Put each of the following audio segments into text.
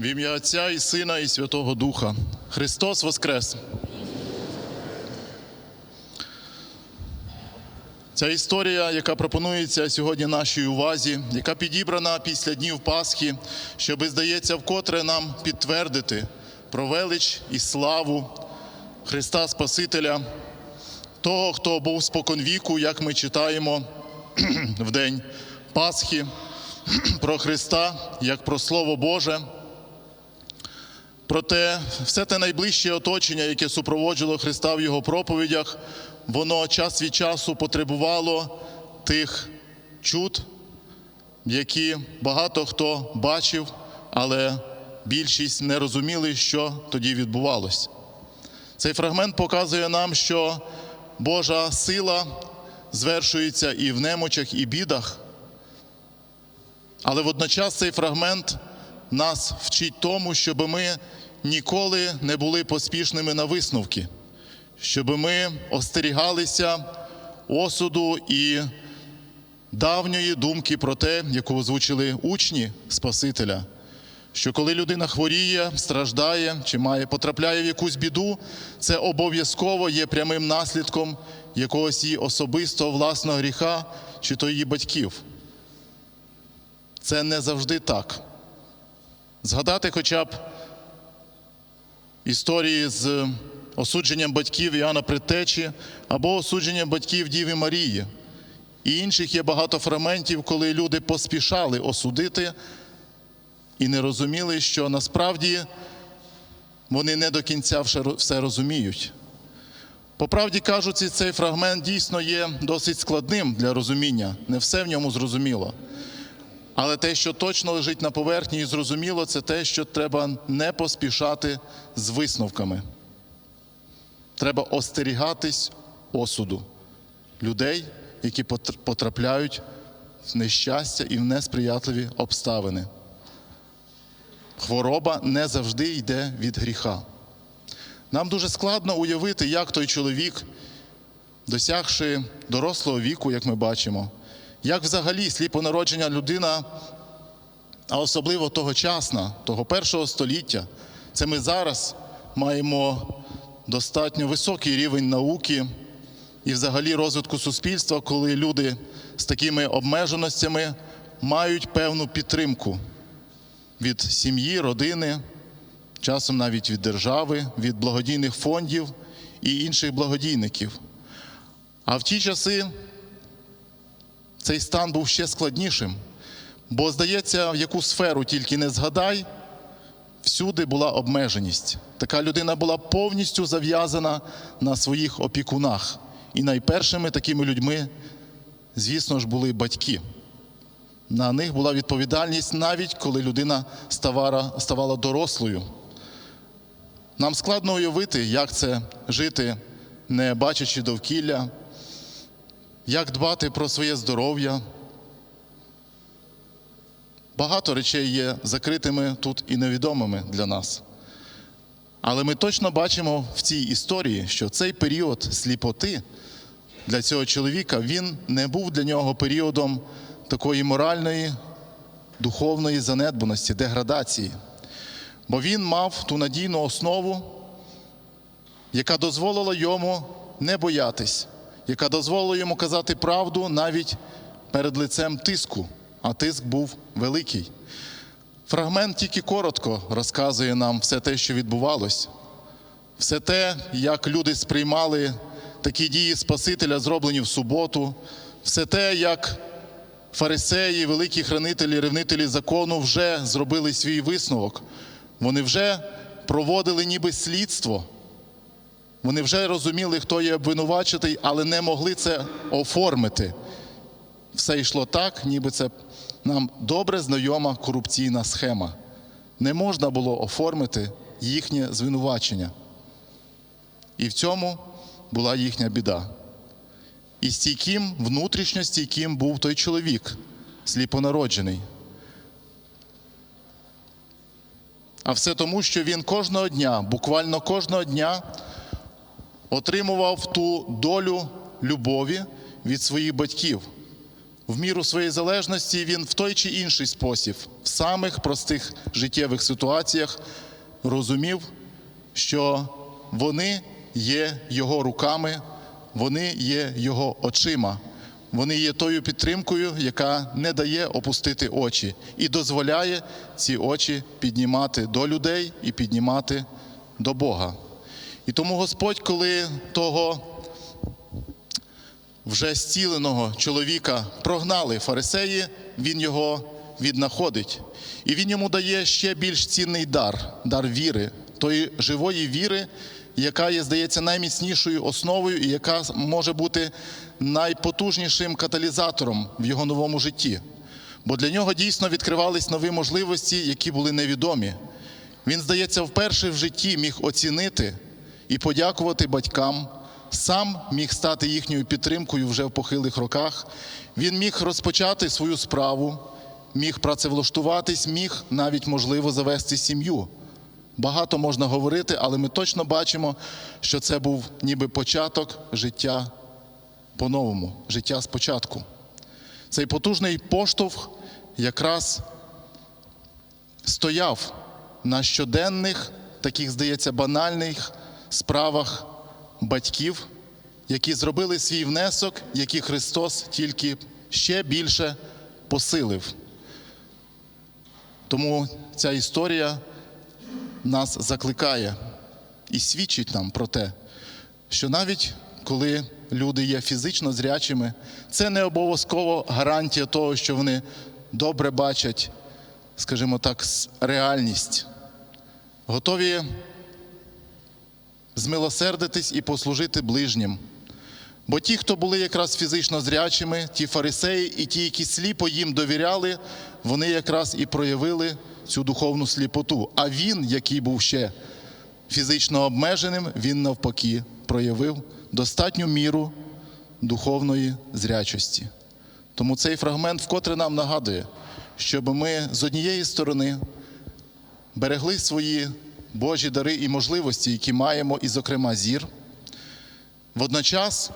В ім'я Отця і Сина, і Святого Духа. Христос Воскрес! Ця історія, яка пропонується сьогодні нашій увазі, яка підібрана після днів Пасхи, щоби, здається, вкотре нам підтвердити про велич і славу Христа Спасителя, того, хто був споконвіку, як ми читаємо в день Пасхи, про Христа, як про Слово Боже. Проте все те найближче оточення, яке супроводжувало Христа в його проповідях, воно час від часу потребувало тих чуд, які багато хто бачив, але більшість не розуміли, що тоді відбувалось. Цей фрагмент показує нам, що Божа сила звершується і в немочах, і бідах. Але водночас цей фрагмент нас вчить тому, щоб ми ніколи не були поспішними на висновки, щоб ми остерігалися осуду і давньої думки про те, яку озвучили учні Спасителя. Що коли людина хворіє, страждає чи має потрапляє в якусь біду, це обов'язково є прямим наслідком якогось її особистого власного гріха чи то її батьків. Це не завжди так. Згадати хоча б історії з осудженням батьків Іоанна Предтечі або осудженням батьків Діви Марії. І інших є багато фрагментів, коли люди поспішали осудити і не розуміли, що насправді вони не до кінця все розуміють. По правді кажучи, цей фрагмент дійсно є досить складним для розуміння, не все в ньому зрозуміло. Але те, що точно лежить на поверхні і зрозуміло, це те, що треба не поспішати з висновками. Треба остерігатись осуду людей, які потрапляють в нещастя і в несприятливі обставини. Хвороба не завжди йде від гріха. Нам дуже складно уявити, як той чоловік, досягши дорослого віку, як ми бачимо, як взагалі сліпонароджена людина, а особливо тогочасна, того першого століття, це ми зараз маємо достатньо високий рівень науки і взагалі розвитку суспільства, коли люди з такими обмеженостями мають певну підтримку від сім'ї, родини, часом навіть від держави, від благодійних фондів і інших благодійників. А в ті часи цей стан був ще складнішим, бо, здається, в яку сферу тільки не згадай, всюди була обмеженість. Така людина була повністю зав'язана на своїх опікунах. І найпершими такими людьми, звісно ж, були батьки. На них була відповідальність навіть коли людина ставала, дорослою. Нам складно уявити, як це жити, не бачачи довкілля, як дбати про своє здоров'я. Багато речей є закритими тут і невідомими для нас. Але ми точно бачимо в цій історії, що цей період сліпоти для цього чоловіка він не був для нього періодом такої моральної, духовної занедбаності, деградації. Бо він мав ту надійну основу, яка дозволила йому не боятись, яка дозволила йому казати правду навіть перед лицем тиску, а тиск був великий. Фрагмент тільки коротко розказує нам все те, що відбувалось, все те, як люди сприймали такі дії Спасителя, зроблені в суботу, все те, як фарисеї, великі хранителі, ревнителі закону вже зробили свій висновок. Вони вже проводили ніби слідство. Вони вже розуміли, хто є обвинувачений, але не могли це оформити. Все йшло так, ніби це нам добре знайома корупційна схема. Не можна було оформити їхнє звинувачення. І в цьому була їхня біда. І стійким, внутрішньо стійким був той чоловік, сліпонароджений. А все тому, що він кожного дня, буквально кожного дня, отримував ту долю любові від своїх батьків. в міру своєї залежності він в той чи інший спосіб, в самих простих життєвих ситуаціях розумів, що вони є його руками, вони є його очима, вони є тою підтримкою, яка не дає опустити очі і дозволяє ці очі піднімати до людей і піднімати до Бога. І тому Господь, коли того вже зціленого чоловіка прогнали фарисеї, він його віднаходить. І він йому дає ще більш цінний дар дар віри, тої живої віри, яка є, здається, найміцнішою основою і яка може бути найпотужнішим каталізатором в його новому житті. Бо для нього дійсно відкривались нові можливості, які були невідомі. Він, здається, вперше в житті міг оцінити і подякувати батькам, сам міг стати їхньою підтримкою вже в похилих роках. Він міг розпочати свою справу, міг працевлаштуватись, міг навіть, можливо, завести сім'ю. Багато можна говорити, але ми точно бачимо, що це був ніби початок життя по-новому, життя спочатку. Цей потужний поштовх якраз стояв на щоденних, таких, здається, банальних справах батьків, які зробили свій внесок, який Христос тільки ще більше посилив. Тому ця історія нас закликає і свідчить нам про те, що навіть коли люди є фізично зрячими, це не обов'язково гарантія того, що вони добре бачать, скажімо так, реальність, готові змилосердитись і послужити ближнім. Бо ті, хто були якраз фізично зрячими, ті фарисеї і ті, які сліпо їм довіряли, вони якраз і проявили цю духовну сліпоту. А він, який був ще фізично обмеженим, він навпаки проявив достатню міру духовної зрячості. Тому цей фрагмент вкотре нам нагадує, щоб ми з однієї сторони берегли свої Божі дари і можливості, які маємо, і, зокрема, зір. Водночас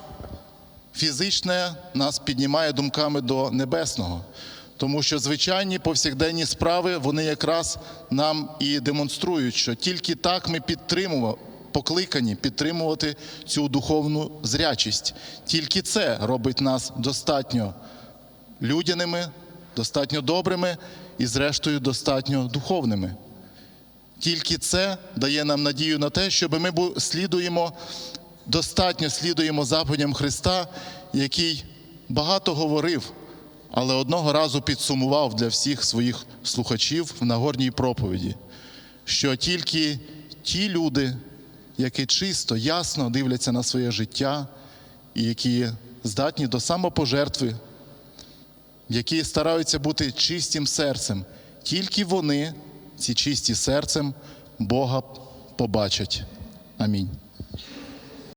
фізичне нас піднімає думками до небесного, тому що звичайні повсякденні справи вони якраз нам і демонструють, що тільки так ми підтримуємо, покликані підтримувати цю духовну зрячість. Тільки це робить нас достатньо людяними, достатньо добрими і, зрештою, достатньо духовними. Тільки це дає нам надію на те, щоб ми слідуємо, достатньо слідуємо заповідям Христа, який багато говорив, але одного разу підсумував для всіх своїх слухачів в Нагорній проповіді, що тільки ті люди, які чисто, ясно дивляться на своє життя і які здатні до самопожертви, які стараються бути чистим серцем, тільки вони, ці чисті серцем, Бога побачать. Амінь.